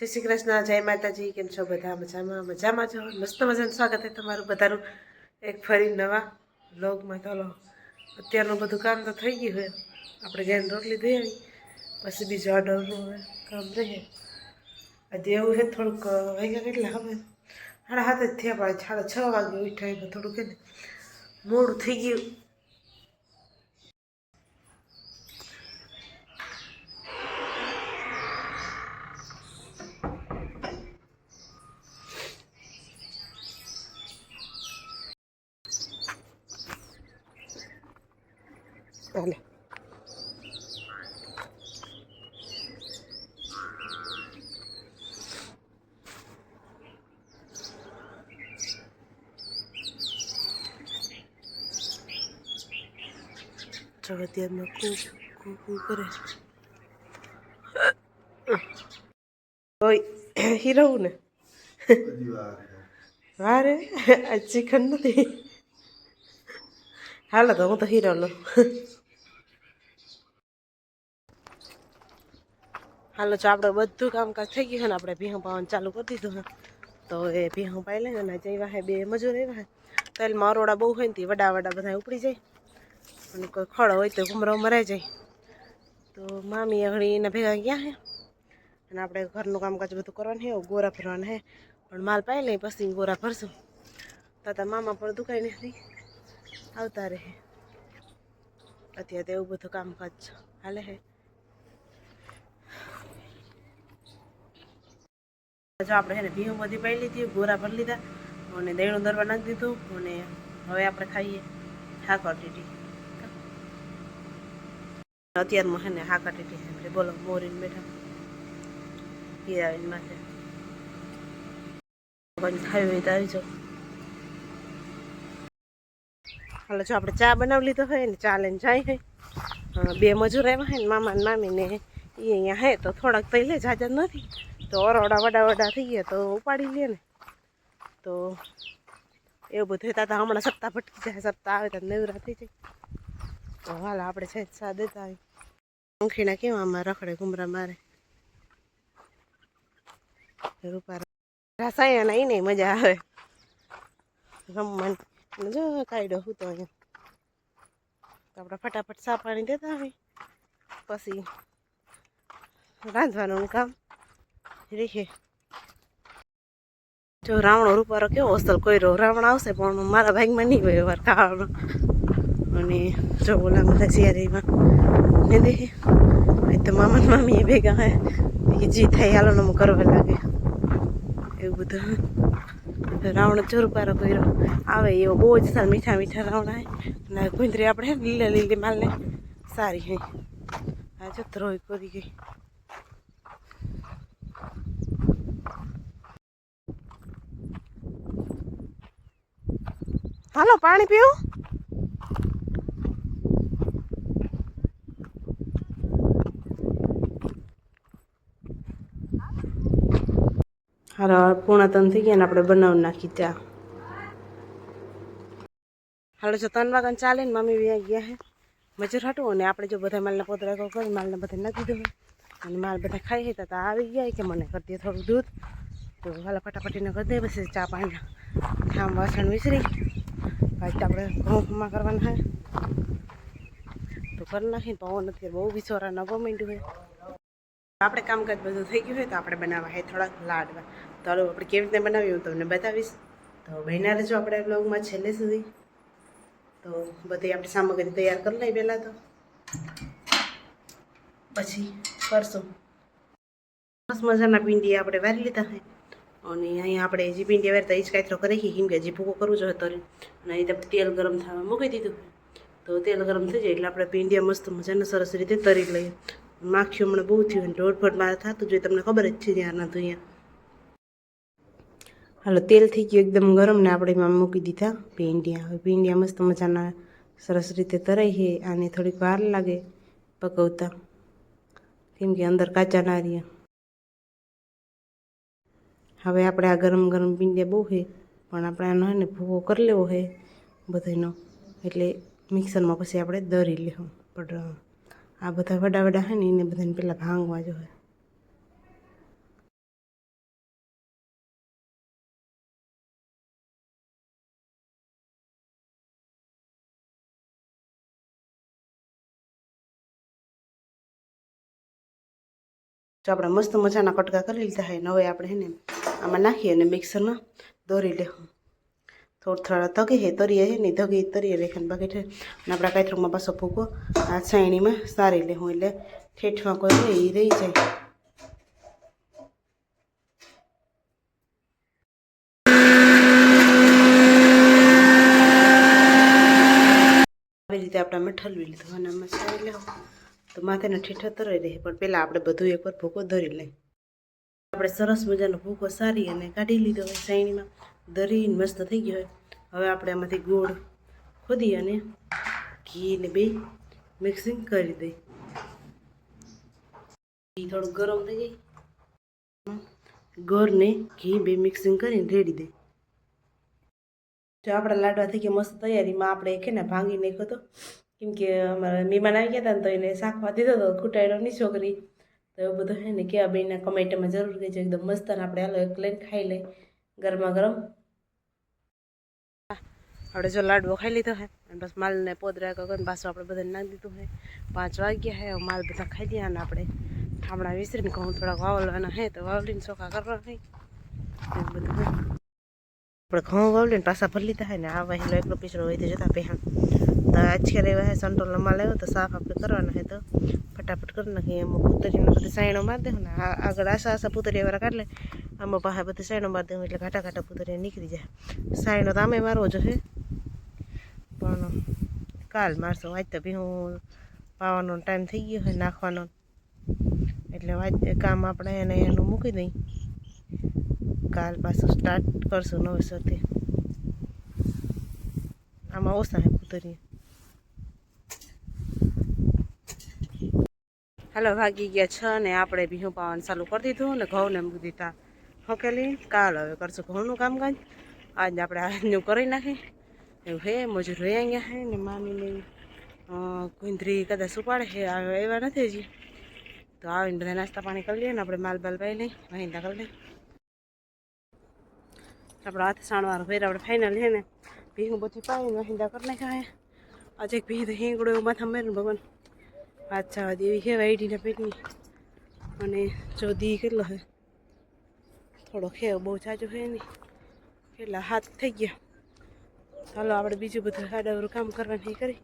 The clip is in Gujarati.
જય શ્રી કૃષ્ણ, જય માતાજી, કેમ છો બધા? મજામાં? મજામાં છો મસ્ત મજાનું સ્વાગત છે તમારું બધાનું. એક ફરી નવા વ્લોગમાં. ચાલો અત્યારનું બધું કામ તો થઈ ગયું હોય આપણે ઘેર રોટલી દઈ આવી, પછી બીજો ઓર્ડરનું હવે કામ રહે. હજી એવું છે, થોડુંક વાગ્યા કેટલા હવે? સાડા હાથે જ થયા પડે સાડા છ વાગે ઉઠાય થોડુંક ને, મોડું થઈ ગયું. જો અત્યારમાં કુ કુ કુ કરે. ઓય હીરવું ને? વારે આ ચિકન નથી. હાલો તો હું તો હીરો લઉં. હાલો જો આપણે બધું કામકાજ થઈ ગયું છે ને આપણે ભીહું પાવાનું ચાલુ કરી દીધું ને તો એ ભીહું પાઈ લઈને અને જઈવા વાહે બે મજૂર આવ્યા હે તો એટલે મારોડા બહુ હોય ને તે વડા વડા બધા ઉપડી જાય. અને કોઈ ખડો હોય તો ઘુમરો મરાઈ જાય. તો મામી અઘડી એના ભેગા ગયા હે અને આપણે ઘરનું કામકાજ બધું કરવાનું છે, ગોરા ફરવાનું છે. પણ માલ પાઈ લઈ પછી ગોરા ભરશું. તાતા મામા પણ દુકાઈ નથી આવતા રહે. અત્યારે એવું બધું કામકાજ હાલે છે. જો આપણે છે ને ભીહું બધી પાઈ લીધી, ગોરા ભરી લીધા અને દહીણું દરવા નાખી દીધું અને હવે આપણે ખાઈએ હાકર ટીટી અત્યારમાં છે ને હાકર ટીટી આપણે બોલો, મોરીને બેઠા. હીરાવીને માથે ખાવી હોય આવી જાઓ. હાલો, જો આપણે ચા બનાવી લીધો હોય ને, ચા લઈને જાય છે બે મજૂર આવ્યા હોય ને, મામા ને મામી ને એ અહીંયા હે તો થોડાક પહેલે જાજા નથી. તો અરોડા વડા વડા થઈ ગયા તો ઉપાડી લે ને. તો એવું બધું હતા તો હમણાં સપ્તાહ ભટકી જાય સપ્તાહ આવે તો નવરા થઈ જાય. તો હાલ આપણે છે સા દેતા આવી પંખીના કેવા આમાં રખડે ઘુમરા મારે. રૂપા રાસાયણ નહીં નહીં મજા આવે. રમવાની. જો કાયડો હું તો અહીંયા આપણે ફટાફટ સા પાણી દેતા હોય. પછી રાંધવાનું કામ. રહે જો રાવણો રૂપારો કેવો અસલ કોઈરો રાવણ આવશે પણ મારા ભાગમાં નહીં ગયો વાર ખાવાનો. અને જો ઓલા બધા સિયારીમાં ને દે તો મામા ને મામી એ ભેગા હે. જી થાય, હાલો ને કરવા લાગે. એવું બધું રાવણ ચોરપારો કર્યો. આવે એવો બહુ જ સારા મીઠા મીઠા રાવણ આવે અને ગુંદરી આપણે હે લીલા લીલી માલને સારી હે. આ જો ત્રોય કરી ગઈ. હાલો, પાણી પીવું? હાલો પૂણા તન થઈ ગયા ને આપણે બનાવી નાખી ચા હાલો, જો ત્રણ વાગન ચાલે ને મમ્મી વ્યા ગયા હે. મજૂર હટવું અને આપણે જો બધા માલને પોતરા કરી માલને બધા નાખી દીધું અને માલ બધા ખાઈ હતા તો આવી ગયા કે મને કરી દે થોડું દૂધ. તો હાલો, ફટાફટીને કરી દે, પછી ચા પાણી. આમ વાસણ વિસરી. પછી આપણે ઘઉંમાં કરવાના હે. તો કરી નાખીને પવન નથી. બહુ વિચોરા નવો માંડ્યું હોય આપણે કામકાજ બધું થઈ ગયું હોય તો આપણે બનાવવા હે થોડાક લાડવા. તો આપણે કેવી રીતે બનાવીએ, હું તમને બતાવીશ. તો બહેના રહેજો આપણે બ્લોગમાં છેલ્લે સુધી. તો બધી આપણી સામગ્રી તૈયાર કરી લઈ પહેલાં તો. પછી કરશું. મસ્ત મજાના પિંડી આપણે વારી લીધા છે અને અહીંયા આપણે જે પીંડી વારતા એ જ કાંઈ કરી કેમ કે હજી ભૂકો કરવું જોઈએ તો અને અહીં આપણે તેલ ગરમ થવા મૂકી દીધું. તો તેલ ગરમ થઈ જાય એટલે આપણે પીંડિયા મસ્ત મજાને સરસ રીતે તરી લઈએ. માખીઓ હમણાં બહુ થયું અને દોઢ ફટ મારે થતું જોઈએ તમને ખબર જ છે ત્યાં નતું અહીંયા. હાલો, તેલ થઈ ગયું એકદમ ગરમ ને આપણે એમાં મૂકી દીધા ભીંડિયા. હવે ભીંડિયા મસ્ત મજાના સરસ રીતે તરાઈ છે આને થોડીક વાર લાગે પકવતા. કેમ કે અંદર કાચા ના રહ્યા. હવે આપણે આ ગરમ ગરમ પીંડિયા બહુ છે, પણ આપણે આનો હે ને ભૂવો કરી લેવો છે બધાનો એટલે મિક્સરમાં પછી આપણે દરી લેવું પણ આ બધા વડા વડા છે ને એને બધાને પહેલાં ભાંગવા જોઈએ આપણે મસ્ત મજાના કટકા કરી લીધા હોય ને હવે આપણે હે ને આમાં નાખીએ અને મિક્સરમાં દોરી લેવું. થોડા થોડા ધગે હે તરીએ હે ને ધગે તરીએ રેખાને બાકી અને આપણા કાંતરમાં પાછો ભૂકો, આ છાણીમાં સારી લેવું એટલે ઠેઠમાં કોઈ રહે એ રહી જાય. આવી રીતે આપણે અમે ઠલવી લીધું અને અમે સારી લેવું. તો માથેનો ઠેઠો તરાઈ રહે, પણ પહેલાં આપણે બધું એકવાર ભૂકો ધરી લઈએ. આપણે સરસ મજાનો ભૂકો સારી અને કાઢી લીધો હોય સાયણીમાં. દરીને મસ્ત થઈ ગયો હોય. હવે આપણે આમાંથી ગોળ ખોદી અને ઘી ને બે મિક્સિંગ કરી દઈ ઘી થોડું ગરમ થઈ જાય. ગોળને ઘી બે મિક્સિંગ કરીને રેડી દઈ જો આપણા લાડવા થઈ ગયા મસ્ત તૈયારીમાં આપણે કે ને ભાંગી નાખ્યો હતો કેમ કે અમારા મહેમાન આવી ગયા હતા ને તો એને શાકવા દીધો હતો ખૂટાડ્યો નહીં છોકરી. તો એવું બધું હે ને કેવા બેના કમેન્ટમાં જરૂર કહેજો એકદમ મસ્ત અને આપણે હાલો એક લઈને ખાઈ લઈ ગરમા ગરમ. આપણે જો લાડવો ખાઈ લીધો હે, અને બસ માલને પોદરા કરીને પાછું આપણે બધાને નાખી દીધું હે. પાંચ વાગ્યા હે માલ બધા ખાઈ ગયા અને આપણે ઠામણા વિસરીને ઘઉં થોડાક વાવલવાના હે, તો વાવલીને ચોખા કરવાના હે. બધું હે. આપણે ઘઉં વાવલીને પાછા ભરી લીધા હે ને, આ વહેલો એકલો પીછડો હોય તો જતા પહેણ તો આજકાલ એવા હે સંટોલ માલ આવ્યો તો સાફ આપણે કરવાના હે તો. ફટાફટ કરી નાખીએ એમાં પુતરીને બધી સાયણો મારી દઉં ને આગળ આશા આશા પુતરી વાળા કાઢ લે. આમાં પાસે બધી સાયણો મારી દઉં એટલે ઘાટા ઘાટા પુતરી નીકળી જાય. સાયણો તો આમે મારવો જો હે. પણ કાલ મારશો, આજ તો બી હું પાવાનો ટાઈમ થઈ ગયો હોય નાખવાનો. એટલે આજ કામ આપણે એને એનું મૂકી દઈ. કાલ પાછું સ્ટાર્ટ કરશું નવેસરથી આમાં ઓછા હે પુતરી હાલો ભાગી ગયા છ ને આપણે ભીહું પાવાનું ચાલુ કરી દીધું ને ઘઉંને મૂકી દીધા. હકેલી કાલ હવે કરશું ઘઉંનું કામકાજ. આજ આપણે આજનું કરી નાખી. એવું હે, મજૂર રહી અહીંયા હે ને મામીને ગુંદરી કદાચ ઉપાડે છે આવે એવા નથી હજી. તો આવીને બધા નાસ્તા પાણી કરી લઈએ ને આપણે માલ બાલ પાઈ લઈ વાહિંદા કરી લઈએ. આપણે હાથે સાણવાનું ફેર આપણે ફાઇનલ છે ને. ભીહું બધું પાડીને મહિંદા કરી નાખ્યા આજે એક ભી તો હિંગડો એવું માથા મેર ભગવાન. હાથ જવા દેવી છે વાઈડીના પેટની. અને જો દી કેટલો છે? થોડો ખેવ બહુ જાજો છે નહીં કેટલા હાથ થઈ ગયા. ચાલો, આપણે બીજું બધું સાડાવરું કામ કરવાનું કરી